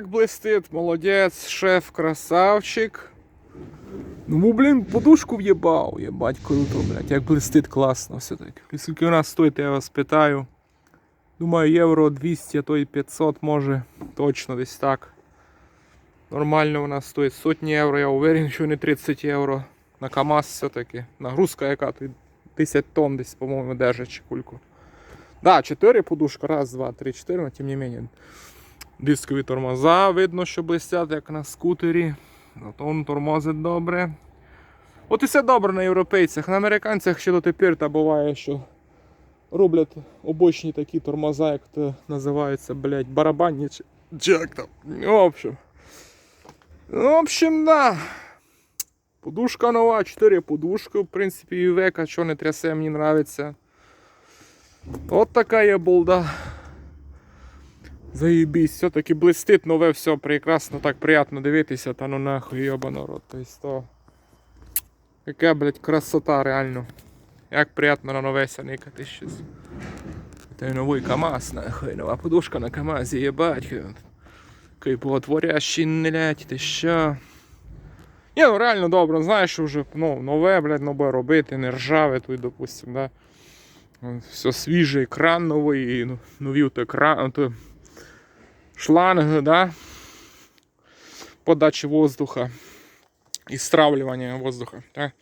як блистить, молодець, шеф, красавчик. Ну, блін, подушку в'єбав, єбать, круто, блядь, як блистить класно все-таки. Скільки у нас стоїть, я вас питаю. Думаю, євро 200, а то і 500 може. Точно десь так. Нормально вона стоїть сотні євро, я уверен, що не 30 євро. На КАМАЗ все-таки. Нагрузка яка тут 10 тонн десь, по-моєму, держить чи кульку. Да, 4 подушка, раз, два, три, 4, но тим не менее. Дискові тормоза, видно, що блистять, як на скутері. Зато він тормозить добре. От і все добре на європейцях. На американцях ще дотепер та буває, що роблять обочні такі тормоза, як то називаються, блядь, барабанні чи як там. В общем. В общем, да. Подушка нова, 4 подушки, в принципі, Ювека, що не трясе, мені нравиться. От така є болда. Заєбісь, все-таки блистить нове, все прекрасно, так приємно дивитися, та ну нахуй йоба народ. Тобто то. Яка, блядь, красота реально. Як приємно на новеся никати щось. Та й новий КАМАЗ, нахуй, нова подушка на КАМАЗі, єбать. Кайпотворящий, блядь, ти що? Ні, ну реально добре, знаєш, вже ну, нове, блядь, нове робити, не ржаве тут, допустим, да. Все свіже, екран новий, ну, нові от екран, шланг, да? подачі воздуха і стравлювання воздуха. Да?